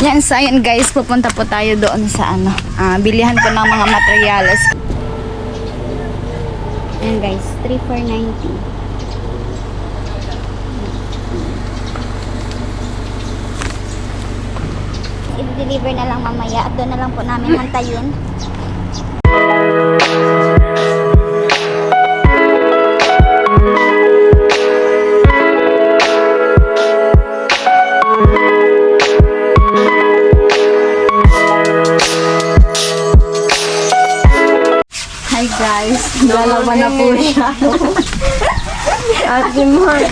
Yan, so ayun guys, pupunta po tayo doon sa ano, ah, bilihan po ng mga materyales. Ayan guys, 3,490. I-deliver na lang mamaya at doon na lang po namin hantayin. Lalaban na po siya. Ate Mark.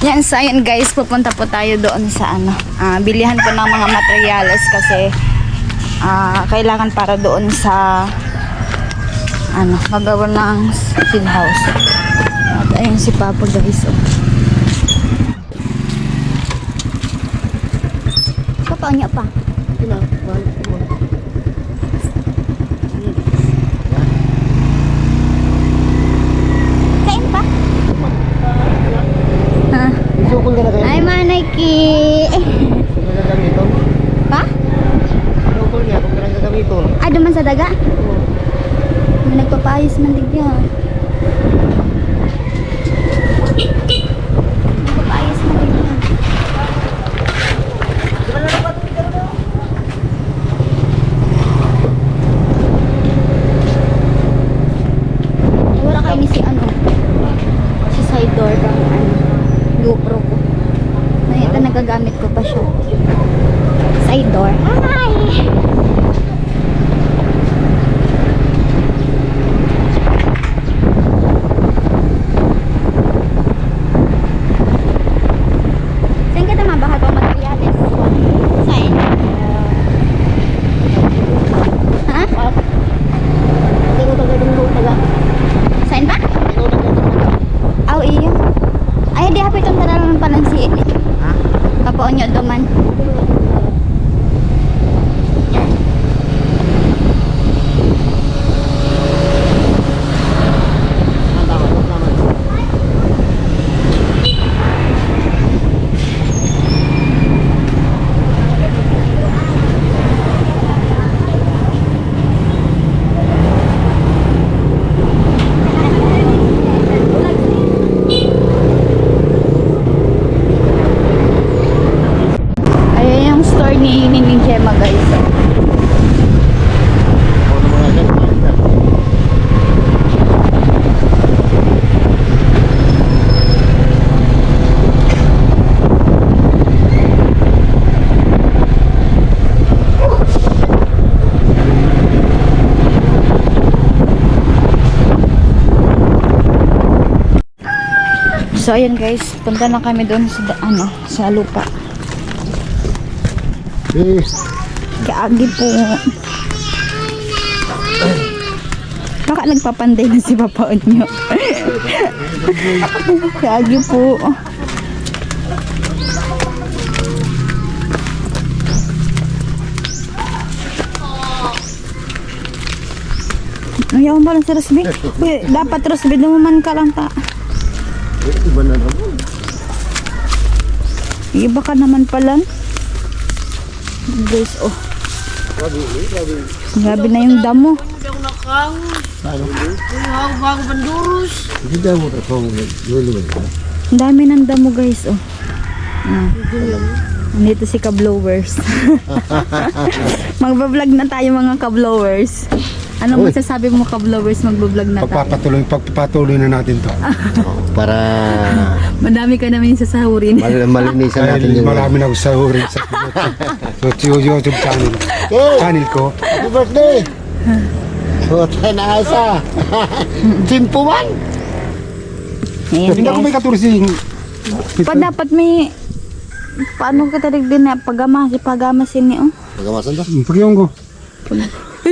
Yan, so ayun guys, pupunta po tayo doon sa ano, ah, bilihan po ng mga materyales kasi ah, kailangan para doon sa ano, magawa ng seed house. At ayun si Papa guys. Oh. Papa, niya pa. Kain pa? Ha? Isukol ka na kayo. Ay, manay ki. Kung ka gagamiton. Pa? Isukol niya kung ka nang gagamiton. Ay, duman sa daga? May nagpapayos man digya. Nagpapayos man digya. Wala kayo ni si ano? Si side door ng ano? GoPro ko. Ito nagagamit ko pa siya. Side door. Hi! Saan ka tama bahat ang materyales? Saan? Ha? Hindi ko taga dun taga. Saan ba? Hindi ko taga dun taga. Aw, iyo. Ay, di hapit ang taralang panansiin eh. Ha? Kapoon nyo duman. Ah, tama, tama, tama. Ayan yung store ni Nining Gemma guys. Ako na mga ganyan. So ayan guys, punta na kami doon sa ano, sa lupa. Eh, Kaagi po. Baka nagpapanday na si Papa nyo. Kaagi po. Ayaw mo lang si Rosby. Uy, dapat Rosby, naman ka lang ta. Eh, iba na naman. Iba ka naman pala. Guys, oh. Grabe, eh, grabe. Grabe na yung damo. Ano? Hindi daw mo na kung luluwag ka. Ang dami ng damo guys, oh. Ah. Nandito si ka-blowers. Magbablog na tayo mga ka-blowers. Ano Uy. masasabi mo ka-blowers magbablog na tayo? Pagpapatuloy, pagpapatuloy na natin to. Para Madami ka namin sasahurin. mal malinisan natin Dahil yung... marami na ako sa hurin sa YouTube, YouTube channel. Oh, Channel ko. happy birthday! So, tayo na asa. Timpo man! Ayan Hindi ako may guys. Pa dapat may paano ka tarig din na pagama si pagamasin ni oh. Pagkamasan to? Pagyawan ko.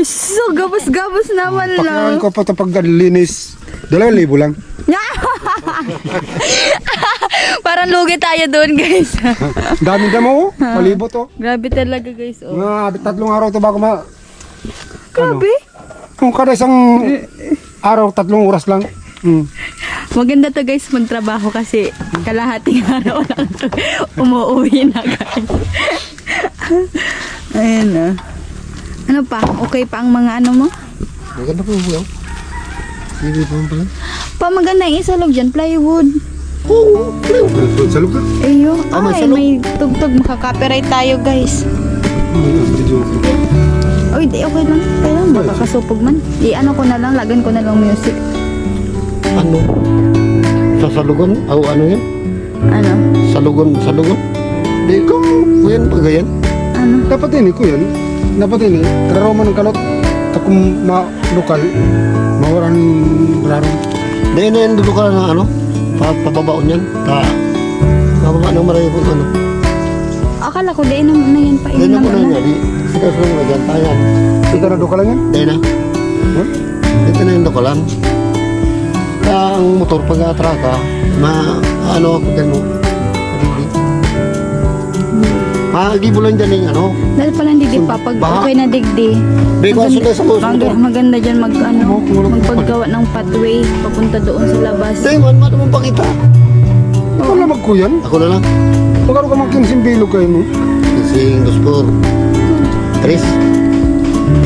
So gabas-gabas naman lang. ko pa ito paglinis. Dalawang libo lang. Parang lugi tayo doon guys. Daming damo oh. Malibot oh. Grabe talaga guys oh. Mga tatlong araw to bago ma... Grabe. Kung kada isang araw, tatlong oras lang. Hmm. Maganda to guys magtrabaho kasi kalahating araw lang to umuwi na guys. Ayan ah. Ano pa? Okay pa ang mga ano mo? Maganda po po. Sige po pala. Pa maganda yung isalog dyan, plywood. Oo, Sa lugar. Ayo, Ah, may ay salog. may tugtog makaka-copyright tayo guys. Oy, di okay lang. Kaya lang baka kasupog man. Di ano ko na lang, lagan ko na lang music. Ano? Sa salugon? O ano yan? Ano? Salugon, salugon? Di ko, yan pa ganyan. Ano? Dapat ini ko yan. Dapat ini. Traro man ang kalot. Takum ma lokal. Mawaran raro. Di na yan dito ka na ano? Pa, pababaon yan. Ta, mababa ng marami po ano. Akala ko di na, na yan pa. Di na po na naman yan. Di, sila sa mga dyan. Tayan. Ika na do ka lang yan. Di na. Hmm? Ito na yung dokolan. Kaya ang motor pag atraka, ma ano ako dyan mo. Ah, di mo lang dyan yung ano. Dahil pala hindi di pa pag Baha. okay na digdi. Di ko asunod sa mga Maganda, maganda dyan mag ano, magpaggawa ng pathway papunta doon sa labas. Di man, man naman pa kita. Wala magkuyan. Ako na lang. Magkano ka magkinsim bilog kayo mo. Kasing dos por tres.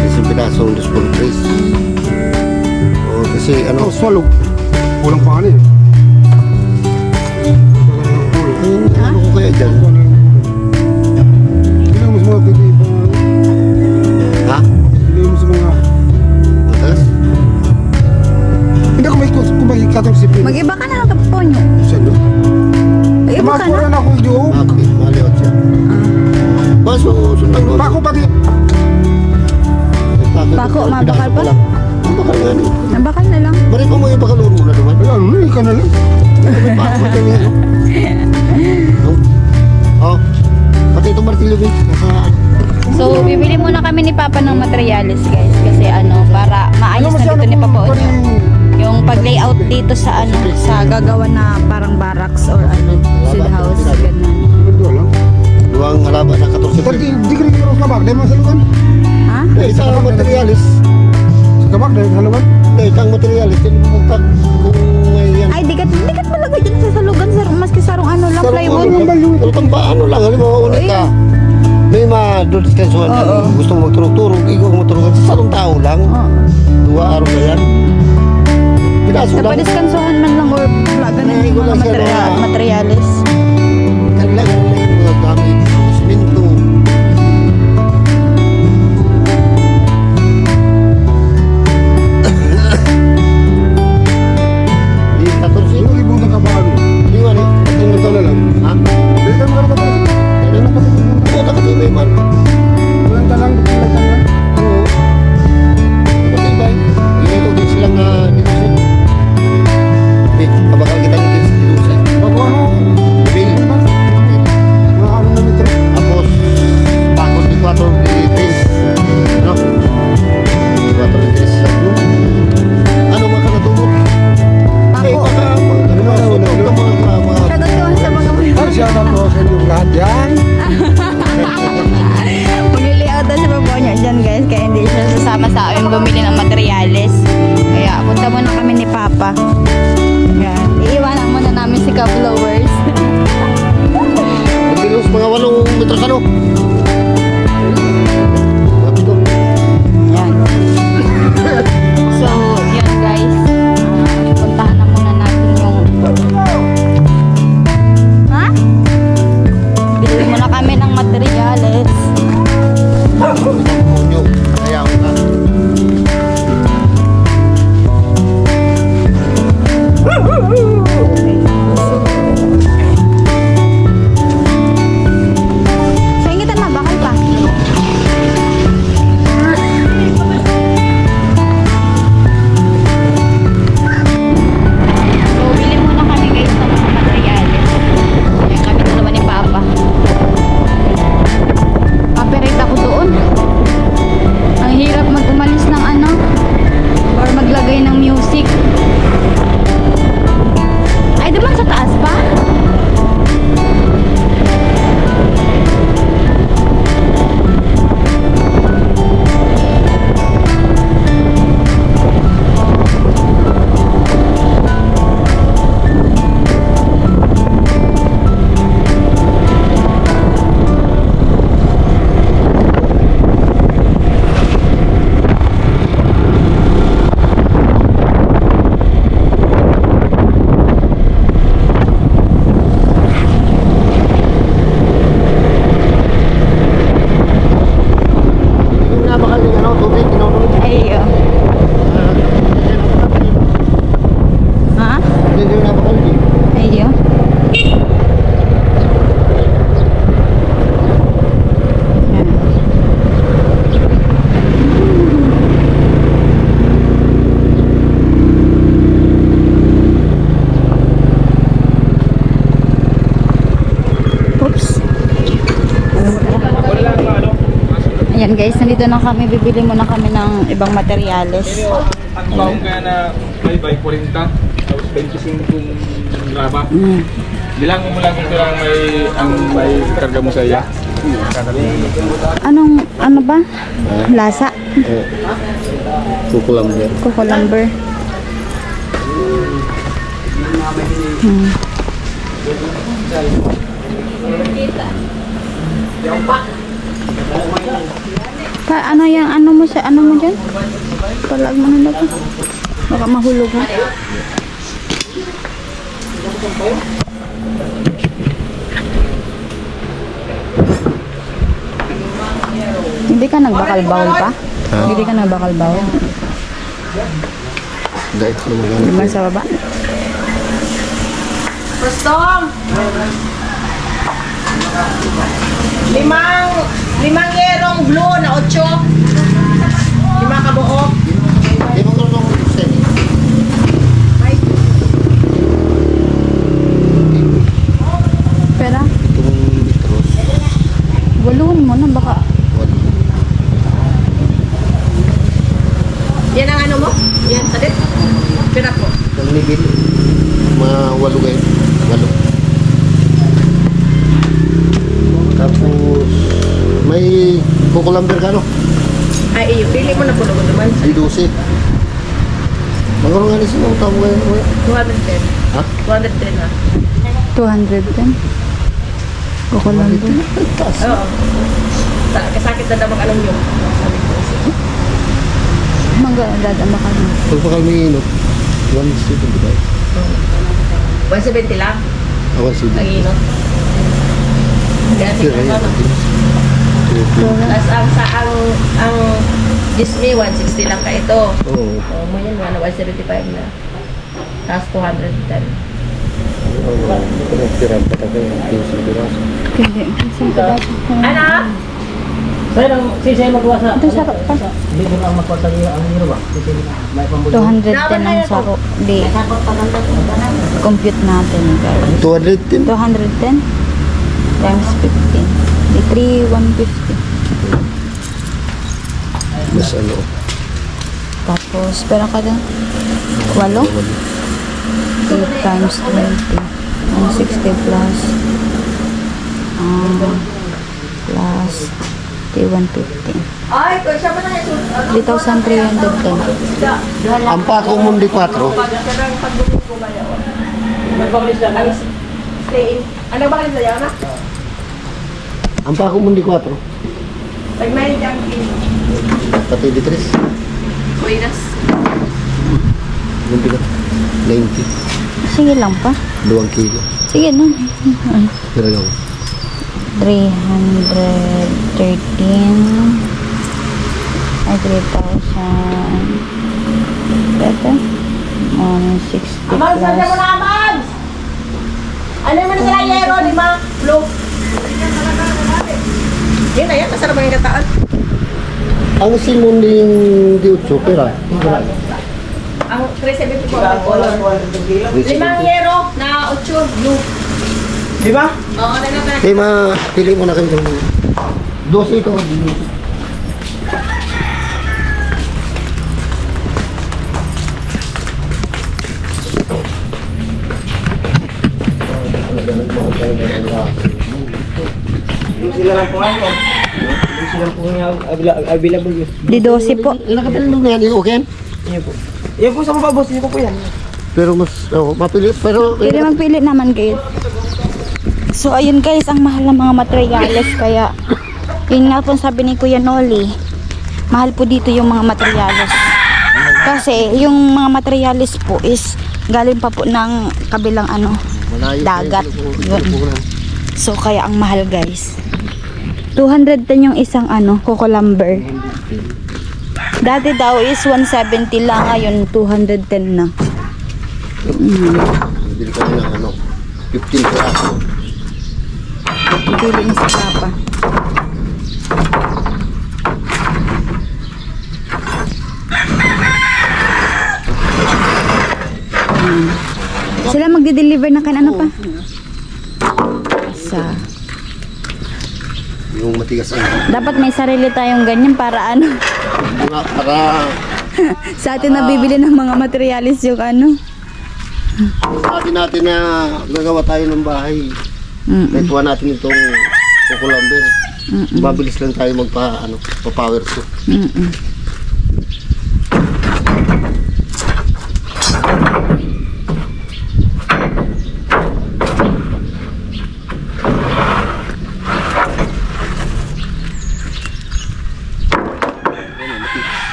Kasing pinasong dos por tres. O kasi ano, Ano, swalog. Walang pa eh. ano ko kaya dyan? Oh. Pati itong martilyo. Nasa So, bibili muna kami ni Papa ng materials guys. Kasi ano, para maayos na dito ni Papa Onyo. Yung pag-layout dito sa ano, sa gagawa na parang barracks or ano, seed house, ganun. Luwang halaman na 14 Tapi di kira kira sa kabak, dahil mga salugan. Ha? Eh, isang materialis. Sa kabak, dahil salugan. Eh, isang materialis. Hindi mo magtag kung. Ay, dikat, dikat malagay dyan sa salugan, sir. Maski sarong ano lang, Sarong plywood. ano, Pero tamba, ano lang, halimbawa ulit ka. May mga doon sa kansuan ka, Oo. gusto mo magturog-turog, ikaw magturog sa sarong tao lang. Dua araw na yan. Pinaso Sa lang. padiskansuhan man lang or ko mga lang siya Makeup blowers. Bilos mga walong metro ano? Guys, nandito na kami. Bibili muna kami ng ibang materyales. Ang baong kaya na may by 40, tapos 25 kung raba. Mm. Bilang mo lang ito ang may, ang may karga mo sa iya. Anong, ano ba? Lasa? Eh, kukulamber. Coco lumber. Hmm. Pa, ano yung ano mo sa ano mo dyan? Palag mo na ba? Baka mahulog ha. Hindi ka nagbakal bawal pa? Ha? Hindi ka nagbakal bawal? Dahil ko naman Di ba sa baba? Gustong! Limang, limang yerong blue na otso. Lima kabuo. Ko nung steady? Pera? Itong litros. Mo na baka. Yan ang ano mo? Yan, talit. Pinak mo. Ang libil. Mga walo kayo. Walo. May kukulamber ka no? Ay, iyo. Pili mo na puno mo naman. Ay, 12. Magkaroon nga ni sinong tao mo kayo. 210. Ha? 210 ha. 210. Kukulambo. Oo. Sa- Kasakit na daw mag-anong yung. Magdadama ka na. Pag pa kami inot, 175. 170 lang. Ah, 170. Ang inot. Yan, Sir, ayun. Ano. Tapos ang sa ang ang Disney 160 lang ka ito. Oo. Oh, mo yan, ano, 175 na. Tapos 210. Pinagtiran pa tayo yung 15 piraso. Hindi. Ano? Lang, si saya magawa sa... Ito sarap pa. Hindi mo lang magkuha sa iyo ba? Pambuli. 210 ang sako. Di. Compute natin guys. 210? 210 times 15. Di 3, 150. Mas ano? Tapos, pera ka dun? 8? 8 times 20. 160 plus. Um, plus 3,150. Ay, kung siya ba na yung 3,310. Ang pako mundi 4. Nagpabilis lang. Ano stay in? Ano ba kayo sa'yo na? Ang pako mundi 4. Pag may in. Pati di 3. Buenas. Mundi ka. 90. Sige lang pa. 2 kilo. Sige na. Pero lang. 313 ay 3,000 Beto 160 Amang, saan mo plus na, Amang? Ano mo na sila yero, lima? Blue. Yun na yan, masarap ang kataan. Ang simunding di 8 pera. Ang 370 po ang color. Limang yero na 8 blue. Di ba? Oo, na na. Kaya ma, pili mo na kayo ng 12 ito. Sila lang po ano. Sila po nga avila- available yun. di 12 po Ilang ka pala na yan? Okay? Yan po. Yan po sa mga boss, ko po yan. Pero mas, oh, mapili. Pero, pili magpili naman kayo so ayun guys ang mahal ng mga materyales kaya yun nga po sabi ni Kuya Noli mahal po dito yung mga materyales kasi yung mga materyales po is galing pa po ng kabilang ano malayo. Dagat. Yun. So, kaya ang mahal, guys. 210 yung isang ano, coco lumber. Dati daw is 170 lang, ngayon 210 na. Bili ka na ng ano, 15 piraso. Pili ni sa papa. Ayan. Sila magde-deliver na kan ano pa? Sa Yung matigas ang Dapat may sarili tayong ganyan para ano. Diba, para Sa atin nabibili ng mga materialis yung ano. sabi natin na gagawa tayo ng bahay. Mm. Naituwa natin itong kukulamber. Mabilis lang tayo magpa ano, pa power to. Mm-mm.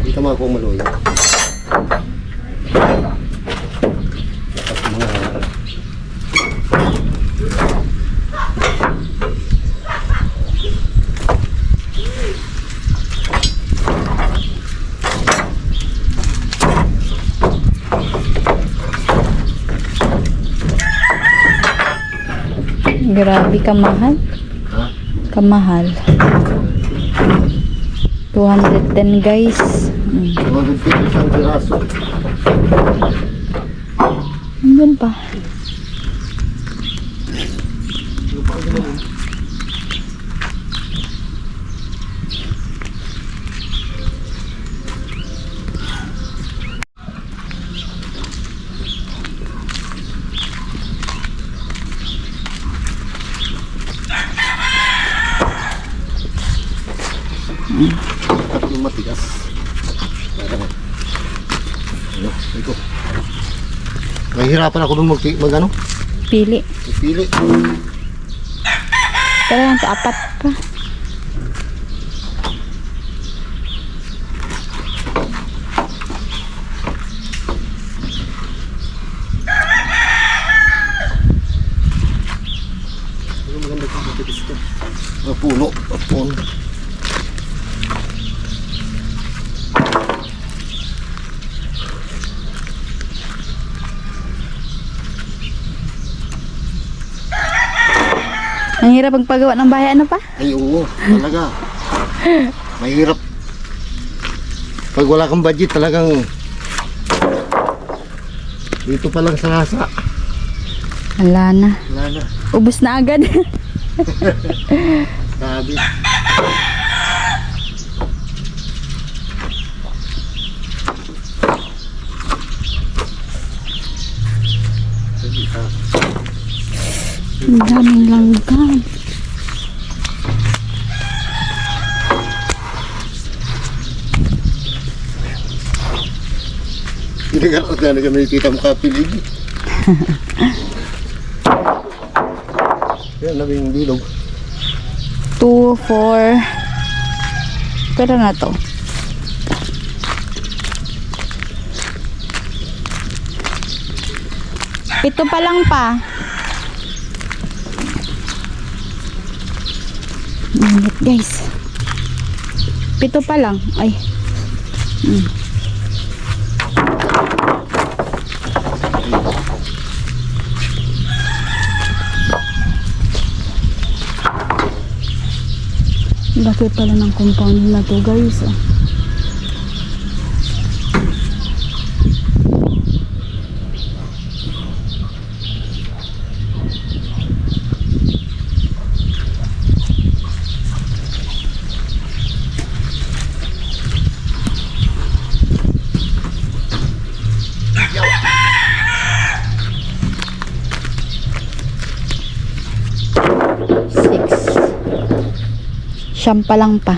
Hindi ka mga maloy. Grabe kamahal. Ha? Kamahal. 210 guys. Mm. 250 isang piraso. Andun pa. At yung matigas. Ano? Ano? Ito. Mahihirapan ako nung mag, mag ano? Pili. Pili. To, apat pa. Ano maganda kung matigas ito? Ah, puno. Ah, puno. Ang hirap magpagawa ng bahay. Ano pa? Ay, oo. Talaga. Mahirap. Pag wala kang budget, talagang dito pa lang sa lasa. Wala na. Wala na. Ubus na agad. Sabi. Ang daming langgam. Ako na kami kita mo kapilig. Yan, labing bilog. 2, 4. Pero na to. Ito pa lang pa. Guys. Pito pa lang. Ay. Mm. Laki pala ng compound na to guys. Oh. Siyam pa. Lang pa.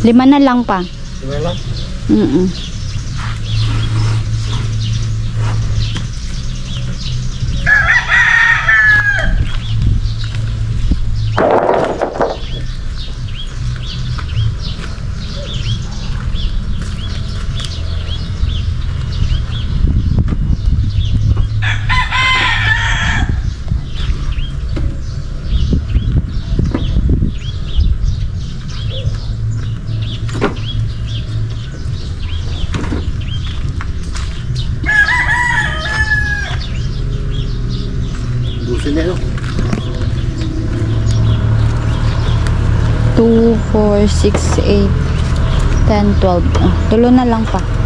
Lima na lang pa. Diba lang? Mm Ito niya, no? 2, 4, 6, 8, 10, 12. Oh, tulo na lang pa.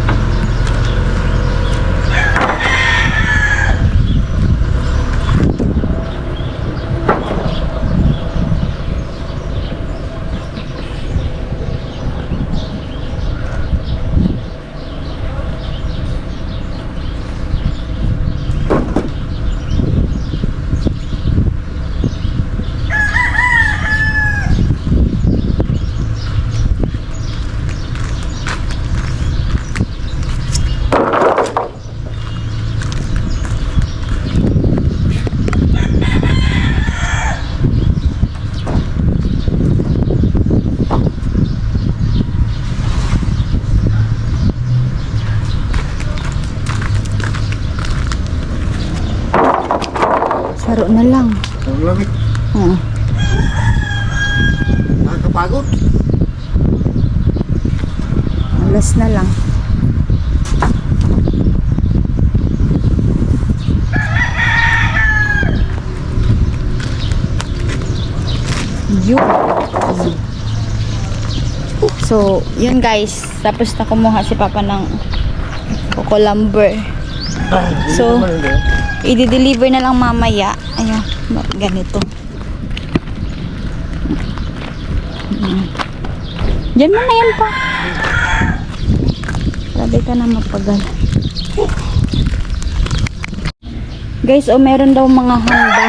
Saro na lang. Ang lamig. Oo. Nakakapagod. Alas na lang. Yun. So, yun guys. Tapos na kumuha si Papa ng coco lumber. So, i-deliver na lang mamaya. Ganito. Mm. Diyan mo na yan pa. Sabi ka na mapagal. Guys, oh, meron daw mga handa.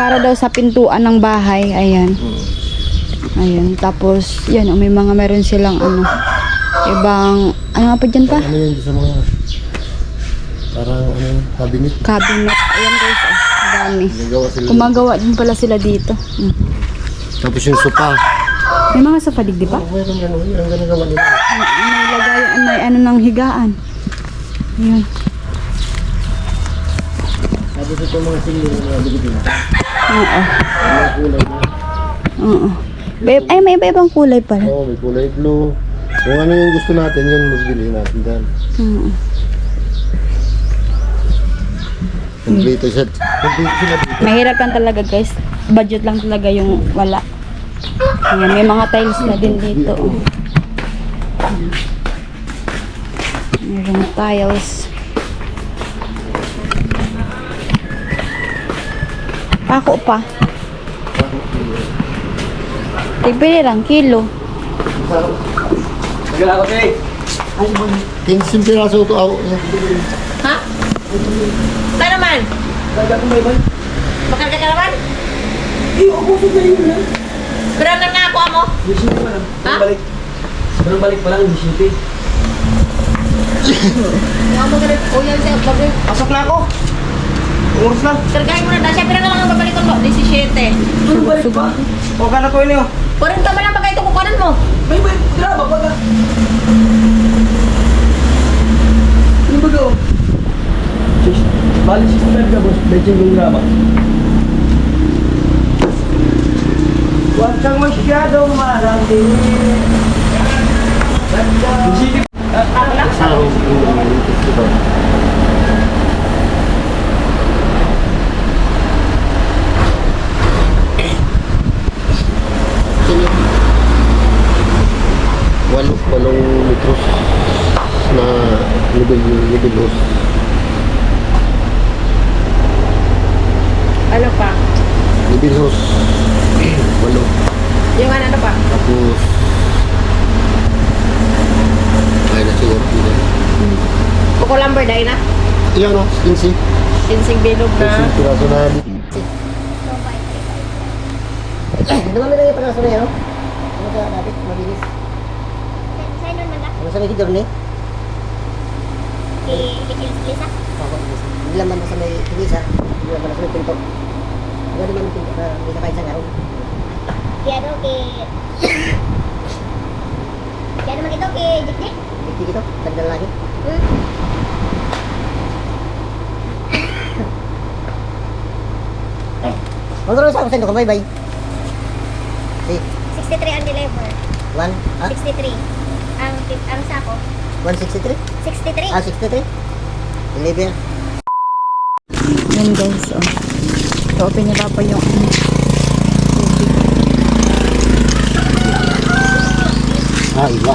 Para daw sa pintuan ng bahay. Ayan. Ayan. Tapos, yan, oh, may mga meron silang ano. Ibang, ano nga pa dyan pa? Ano yun sa mga... Parang ano, cabinet. Cabinet. Ayan guys, oh. Sila. Gumagawa din pala sila dito. Mm. Tapos yung sopa. May mga sofa digdi pa? Oh, mayroon gano'n. Yun ang ginagawa nila. May lagay, may ano ng higaan. Ayan. Tapos ito mga singil na. Oo. Kulay na. Oo. May- Ay, may iba-ibang kulay pala. Oo, may kulay blue. Kung ano yung gusto natin, yun magbili natin dyan. Oo. Kompleto siya. Kompleto sila. Mahirap lang talaga guys. Budget lang talaga yung wala. Ayan, may mga tiles na din dito. Mayroong tiles. Pako pa. Tigpili lang, kilo. Magala ko kay. Kings yung piraso ito ako. Ha? Tayo naman. Makarga ka naman? Pero na na ako mo. Ha? Balik. Sobrang balik pa lang, hindi shipping. Yung mo ganun. O yan siya. Babi. Pasok na ako. Oras lang. Kargahin mo na na. Siyempre na lang ang babalik ko. 17. Ano balik pa? O, kana ko yun yun. Kurin ka man lang pagka ito kukunan mo. May may graba ba ka? Ano ba daw? Bali 65 ka boss, medyo yung graba. Huwag kang masyadong marami. Isipin Walo, walong litros na level, level host. Ano pa? Level host. Walo. Yung ano ano pa? Tapos, ay na siguro. Kuko lumber dahil na. Iyan o, skinsi. Sinsing bilog na. Kasi piraso na Dumami lang yung pagkaso na yan, no? Ano sa dati? Mabilis. Ano sa may hidor ni? Ako, hindi lang man sa may kilisa. Hindi lang man sa may pinto. Hindi naman yung pinto na hindi na kahit sa araw. Piano kay Piano man ito kay Jikjik. Hindi ito, tagdal lagi. Ano rin sa ako sendo ka, bye bye. Eh, 63 ang deliver. one, ah, 63. Ang ang sako 163? 63. Ah, 63? Deliver. Yan guys, oh. I-open ni Papa yung ano. tubig. Ah, iba.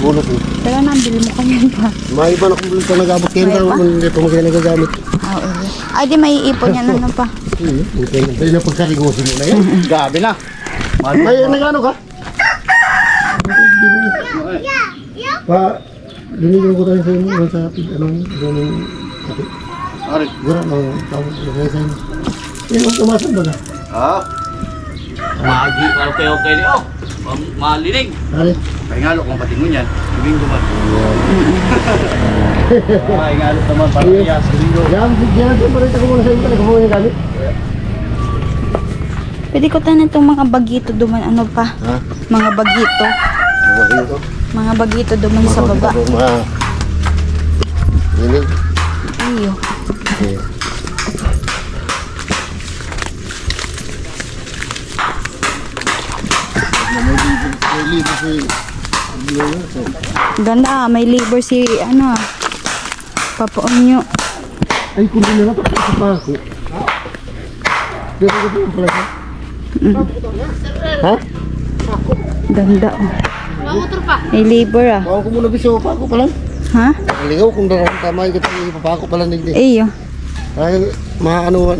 Ibulot mo. Pero nabili mo kanyan pa. May iba na kung bulot na nag-abot kayo hindi pa magkaya nagagamit. Ah, oo. Ay, di may ipon yan ano pa. Hmm, okay na. Kaya na pagkarigosin mo na yan. Gabi na. May nagano ka? Pa, linigyan ko tayo sa inyo sa pig, anong, anong. Ari. Gura, no, tawag ko kayo sa. Yan ang tumasan ba? Ah. Magi, kalau kayo okay ni oh. Malinig. Ari. Pahingalo kung pating mo yan. Ko man. Pahingalo naman para kaya sa linggo. Yan, yan, yan, parita ko muna sa inyo, mo yung gamit. Pwede ko tayo itong mga bagito duman. Ano pa? Ha? Mga bagito. Gawin ko. Mga bagito duman sa baba. Mga, ini, Iyo. Eh, may libo si Ganda ah. May labor si ano ah. Papa Onyo. Ay, kung di na tapos pa ako. Pero ko po pala. Ha? Ganda oh. May labor ah. Bawang ko muna biso pa ako pala. Ha? Lingaw kung darang tama yung ipapako pala nigdi. Iyo. Ay, maano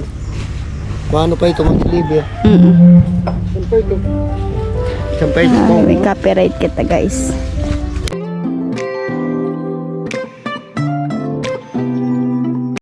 Maano pa ito mag-libre. Mm Sampay ito. Ah, may copyright kita guys.